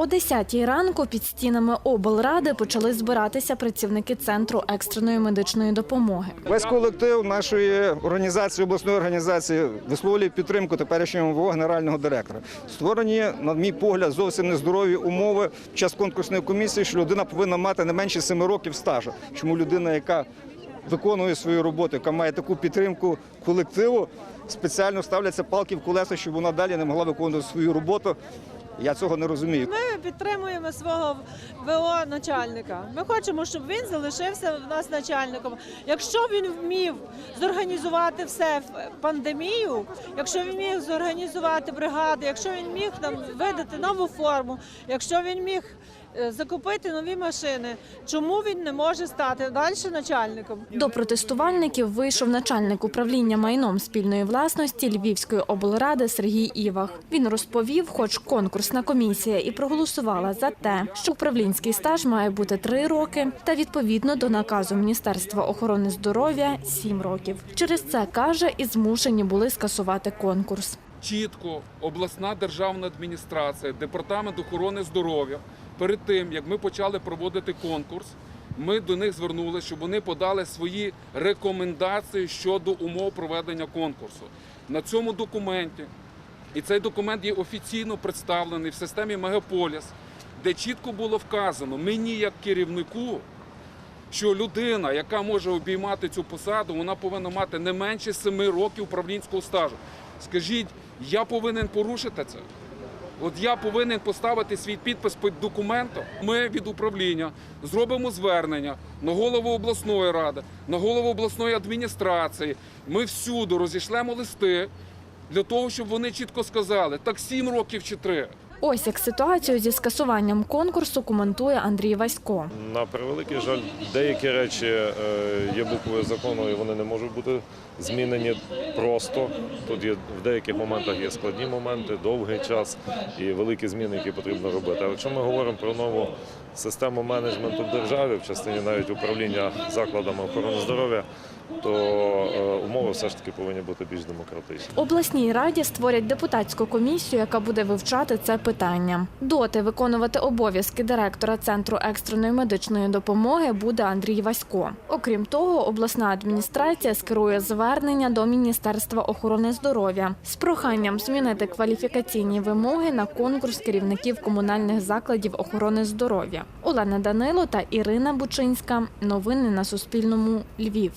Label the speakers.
Speaker 1: О 10 ранку під стінами облради почали збиратися працівники центру екстреної медичної допомоги.
Speaker 2: Весь колектив нашої організації, обласної організації висловлює підтримку теперішньому ВО генерального директора. Створені, на мій погляд, зовсім нездорові умови в час конкурсної комісії, що людина повинна мати не менше 7 років стажу. Чому людина, яка виконує свою роботу, яка має таку підтримку колективу, спеціально ставляться палки в колеса, щоб вона далі не могла виконувати свою роботу. Я цього не розумію.
Speaker 3: Ми підтримуємо свого ВО начальника. Ми хочемо, щоб він залишився в нас начальником. Якщо він вмів зорганізувати все в пандемію, якщо він міг зорганізувати бригади, якщо він міг нам видати нову форму, якщо він міг закупити нові машини, чому він не може стати далі начальником?
Speaker 1: До протестувальників вийшов начальник управління майном спільної власності Львівської облради Сергій Івах. Він розповів, хоч конкурсна комісія і проголосувала за те, що управлінський стаж має бути три роки, та відповідно до наказу Міністерства охорони здоров'я сім років. Через це каже, і змушені були скасувати конкурс.
Speaker 4: чітко обласна державна адміністрація, департамент охорони здоров'я. Перед тим як ми почали проводити конкурс, ми до них звернулися, щоб вони подали свої рекомендації щодо умов проведення конкурсу. На цьому документі, і цей документ є офіційно представлений в системі Мегаполіс, де чітко було вказано мені як керівнику, що людина, яка може обіймати цю посаду, вона повинна мати не менше 7 років управлінського стажу. Скажіть, я повинен порушити це? От я повинен поставити свій підпис під документом. Ми від управління зробимо звернення на голову обласної ради, на голову обласної адміністрації. Ми всюди розійшлемо листи для того, щоб вони чітко сказали, так сім років чи 3.
Speaker 1: Ось як ситуацію зі скасуванням конкурсу коментує Андрій Васько.
Speaker 5: На превеликий жаль, деякі речі е, є буквою закону, і вони не можуть бути змінені просто. Тут є в деяких моментах є складні моменти, довгий час і великі зміни, які потрібно робити. А якщо ми говоримо про нову систему менеджменту в державі, в частині навіть управління закладами охорони здоров'я, то е, умови все ж таки повинні бути більш демократичні.
Speaker 1: Обласній раді створять депутатську комісію, яка буде вивчати це питання. Доти виконувати обов'язки директора центру екстреної медичної допомоги буде Андрій Васько. Окрім того, обласна адміністрація скерує звернення до Міністерства охорони здоров'я з проханням змінити кваліфікаційні вимоги на конкурс керівників комунальних закладів охорони здоров'я. Олена Данило та Ірина Бучинська. Новини на Суспільному. Львів.